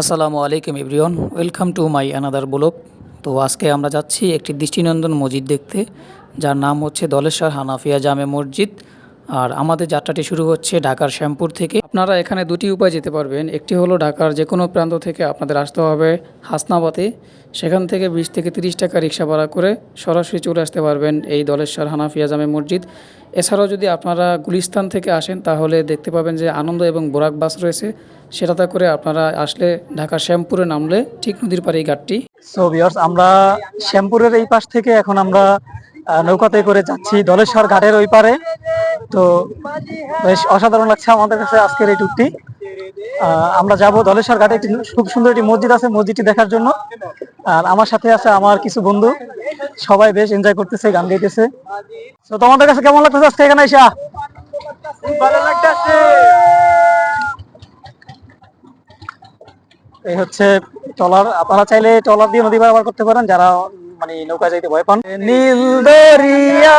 আসসালামু আলাইকুম everyone, welcome to my another blog. তো আজকে আমরা যাচ্ছি একটি দৃষ্টিনন্দন মসজিদ দেখতে, যার নাম হচ্ছে দলেশ্বর হানাফিয়া জামে মসজিদ। আর আমাদের যাত্রাটি শুরু হচ্ছে ঢাকার শ্যামপুর থেকে। আপনারা এখানে দুটি উপায় যেতে পারবেন। একটি হলো ঢাকার যে কোনো প্রান্ত থেকে আপনাদের আসতে হবে হাসনাবাদে। সেখান থেকে বিশ থেকে তিরিশ টাকা রিক্সা ভাড়া করে সরাসরি চলে আসতে পারবেন এই দলেশ্বর হানাফিয়া জামে মসজিদ। এছাড়াও যদি আপনারা গুলিস্তান থেকে আসেন, তাহলে দেখতে পাবেন যে আনন্দ এবং বোরাক বাস রয়েছে। সেটাতে করে আপনারা আসলে ঢাকা শ্যামপুরে নামলে ঠিক নদীর পাড়ে এই ঘাটটি। সো আমরা শ্যামপুরের এই পাশ থেকে এখন আমরা নৌকাতে করে যাচ্ছি দলেশ্বর ঘাটের ওই পারে। তো বেশ অসাধারণ লাগছে আমাদের কাছে আজকের এই ট্যুরটি আমরা যাব দলেশ্বর ঘাটে একটি খুব সুন্দর একটি মসজিদ আছে মসজিদটি দেখার জন্য। আর আমার সাথে আছে আমার কিছু বন্ধু সবাই বেশ এনজয় করতেছে গান গাইতেছে। তো তোমাদের কাছে কেমন লাগতেছে আজকে এখানে এসা? ভালো লাগতেছে। এই হচ্ছে ট্রলার আপনারা চাইলে ট্রলার দিয়ে নদী পারাপার করতে পারেন যারা মানে নৌকা যাইতে ভয় পান। নীল দরিয়া।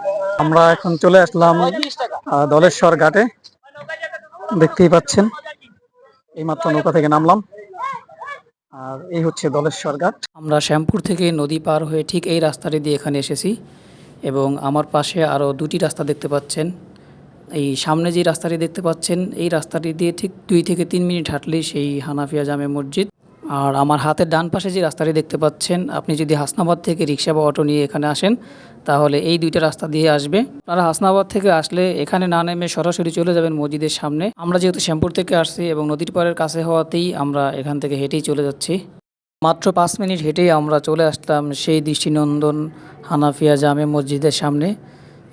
আমরা এখন চলে আসলাম দলেশ্বর ঘাটে। দেখতেই পাচ্ছেন, এইমাত্র নৌকা থেকে নামলাম। আর এই হচ্ছে দলেশ্বর ঘাট। আমরা শ্যামপুর থেকে নদী পার হয়ে ঠিক এই রাস্তাটি দিয়ে এখানে এসেছি এবং আমার পাশে আরও দুটি রাস্তা দেখতে পাচ্ছেন। এই সামনে যে রাস্তাটি দেখতে পাচ্ছেন, এই রাস্তাটি দিয়ে ঠিক দুই থেকে তিন মিনিট হাঁটলেই সেই হানাফিয়া জামে মসজিদ। আর আমার হাতের ডান পাশে যে রাস্তাটি দেখতে পাচ্ছেন, আপনি যদি হাসনাবাদ থেকে রিক্সা বা অটো নিয়ে এখানে আসেন, তাহলে এই দুইটা রাস্তা দিয়ে আসবে। আপনারা হাসনাবাদ থেকে আসলে এখানে না নেমে সরাসরি চলে যাবেন মসজিদের সামনে। আমরা যেহেতু শ্যামপুর থেকে আসছি এবং নদীর পাড়ের কাছে হওয়াতেই আমরা এখান থেকে হেঁটেই চলে যাচ্ছি। মাত্র পাঁচ মিনিট হেঁটেই আমরা চলে আসলাম সেই দৃষ্টিনন্দন হানাফিয়া জামে মসজিদের সামনে।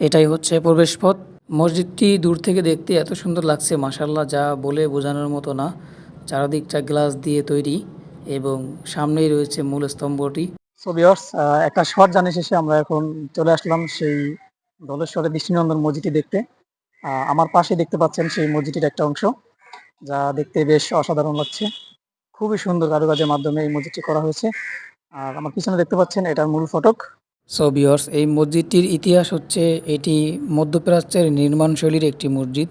এটাই হচ্ছে প্রবেশপথ। মসজিদটি দূর থেকে দেখতে এত সুন্দর লাগছে মাসাল্লাহ যা বলে বোঝানোর মতো না। চারদিকটা গ্লাস দিয়ে তৈরি। এবং সামনেই রয়েছে মূল স্তম্ভটি। একটা শর্ট জানি শেষে আমরা এখন চলে আসলাম সেই দলেশ্বরের দৃষ্টিনন্দন মসজিদটি দেখতে। আমার পাশে দেখতে পাচ্ছেন সেই মসজিদটির একটা অংশ যা দেখতে বেশ অসাধারণ লাগছে। খুবই সুন্দর কারুকাজের মাধ্যমে এই মসজিদটি করা হয়েছে। আর আমার পিছনে দেখতে পাচ্ছেন এটার মূল ফটক। সো বিয়র্স এই মসজিদটির ইতিহাস হচ্ছে এটি মধ্যপ্রাচ্যের নির্মাণশৈলীর একটি মসজিদ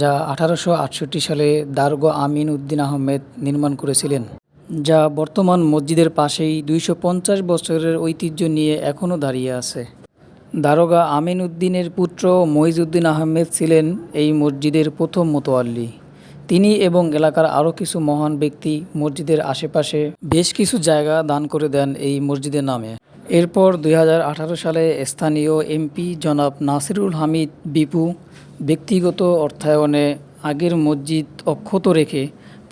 যা আঠারোশো আটষট্টি সালে দারগো আমিন উদ্দিন আহমেদ নির্মাণ করেছিলেন। যা বর্তমান মসজিদের পাশেই দুইশো পঞ্চাশ বছরের ঐতিহ্য নিয়ে এখনও দাঁড়িয়ে আছে। দারোগা আমিন উদ্দিনের পুত্র মইজউদ্দিন আহমেদ ছিলেন এই মসজিদের প্রথম মোতোয়াল্লি। তিনি এবং এলাকার আরও কিছু মহান ব্যক্তি মসজিদের আশেপাশে বেশ কিছু জায়গা দান করে দেন এই মসজিদের নামে। এরপর দুই হাজার আঠারো সালে স্থানীয় এমপি জনাব নাসিরুল হামিদ বিপু ব্যক্তিগত অর্থায়নে আগের মসজিদ অক্ষত রেখে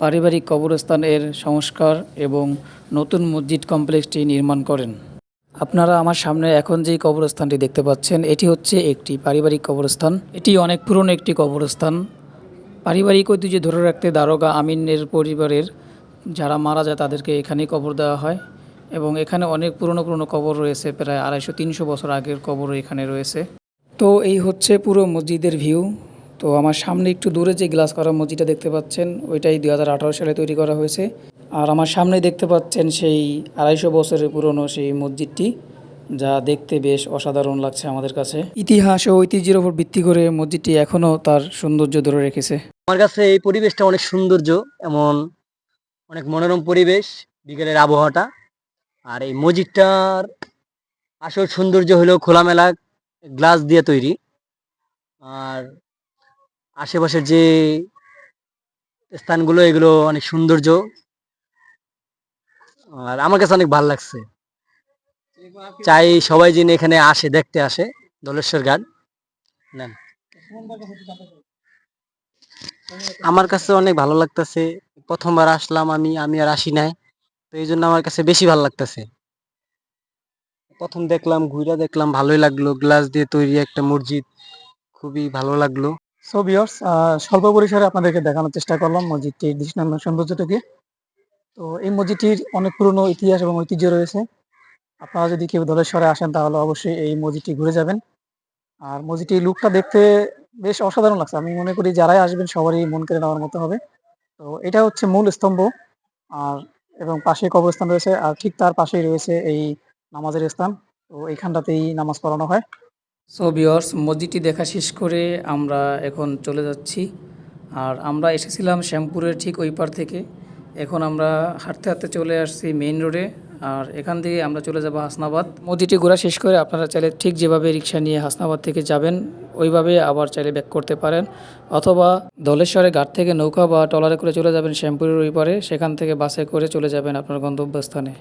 পারিবারিক কবরস্থানের সংস্কার এবং নতুন মসজিদ কমপ্লেক্সটি নির্মাণ করেন। আপনারা আমার সামনে এখন যেই কবরস্থানটি দেখতে পাচ্ছেন, এটি হচ্ছে একটি পারিবারিক কবরস্থান। এটি অনেক পুরনো একটি কবরস্থান। পারিবারিক ঐতিহ্য ধরে রাখতে দারোগা আমিনের পরিবারের যারা মারা যায়, তাদেরকে এখানেই কবর দেওয়া হয় এবং এখানে অনেক পুরনো পুরনো কবর রয়েছে, প্রায় আড়াইশো তিনশো বছর আগের কবর এখানে রয়েছে। তো এই হচ্ছে পুরো মসজিদের ভিউ। তো আমার সামনে একটু দূরে যে গ্লাস করা মসজিদটা দেখতে পাচ্ছেন, ওইটাই দু হাজার আঠারো সালে তৈরি করা হয়েছে। আর আমার সামনে দেখতে পাচ্ছেন সেই আড়াইশো বছরের পুরনো সেই মসজিদটি, যা দেখতে বেশ অসাধারণ লাগছে আমাদের কাছে। ইতিহাস ও ঐতিহ্যের উপর ভিত্তি করে মসজিদটি এখনও তার সৌন্দর্য ধরে রেখেছে। আমার কাছে এই পরিবেশটা অনেক সৌন্দর্য, এমন অনেক মনোরম পরিবেশ বিকেলের আবহাওয়াটা। আর এই মসজিদটার আসল সৌন্দর্য হলো খোলামেলা গ্লাস দিয়ে তৈরি। আর আশেপাশের যে স্থানগুলো, এগুলো অনেক সৌন্দর্য। আর আমার কাছে অনেক ভালো লাগছে। চাই সবাই যিনি এখানে আসে, দেখতে আসে, দলেশ্বর ঘাট। নেন। আমার কাছে অনেক ভালো লাগতেছে। প্রথমবার আসলাম আমি আমি আর আসি নাই। তো এই জন্য আমার কাছে বেশি ভালো লাগতেছে। প্রথম দেখলাম ঘুরে দেখলাম, ভালোই লাগল। গ্লাস দিয়ে তৈরি একটা মসজিদ, খুবই ভালো লাগল। সো বিয়ার্স স্বল্প পরিসরে আপনাদেরকে দেখানোর চেষ্টা করলাম মসজিদটির দৃষ্টান্ত সৌন্দর্যটাকে। তো এই মসজিদটির অনেক পুরনো ইতিহাস এবং ঐতিহ্য রয়েছে। আপনারা যদি কেউ দলেশ্বরে আসেন, তাহলে অবশ্যই এই মসজিদটি ঘুরে যাবেন। আর মসজিদটির লুকটা দেখতে বেশ অসাধারণ লাগছে। আমি মনে করি যারাই আসবেন, সবারই মন কেড়ে নেওয়ার মতো হবে। তো এটা হচ্ছে মূল স্তম্ভ। আর, এবং পাশে কবরস্থান রয়েছে। আর ঠিক তার পাশেই রয়েছে এই নামাজের স্থান। তো এইখানটাতেই নামাজ পড়ানো হয়। সো বিয়র্স মসজিদটি দেখা শেষ করে আমরা এখন চলে যাচ্ছি। আর আমরা এসেছিলাম শ্যামপুরের ঠিক ওই পার থেকে। এখন আমরা হাঁটতে হাঁটতে চলে আসছি মেইন রোডে আর এখান থেকে আমরা চলে যাব হাসনাবাদ। মসজিদটি ঘোরা শেষ করে আপনারা চাইলে ঠিক যেভাবে রিক্সা নিয়ে হাসনাবাদ থেকে যাবেন, ওইভাবে আবার চাইলে ব্যাক করতে পারেন। অথবা ধলেশ্বরে ঘাট থেকে নৌকা বা ট্রলারে করে চলে যাবেন শ্যামপুরের ওই পারে। সেখান থেকে বাসে করে চলে যাবেন আপনার গন্তব্যস্থানে।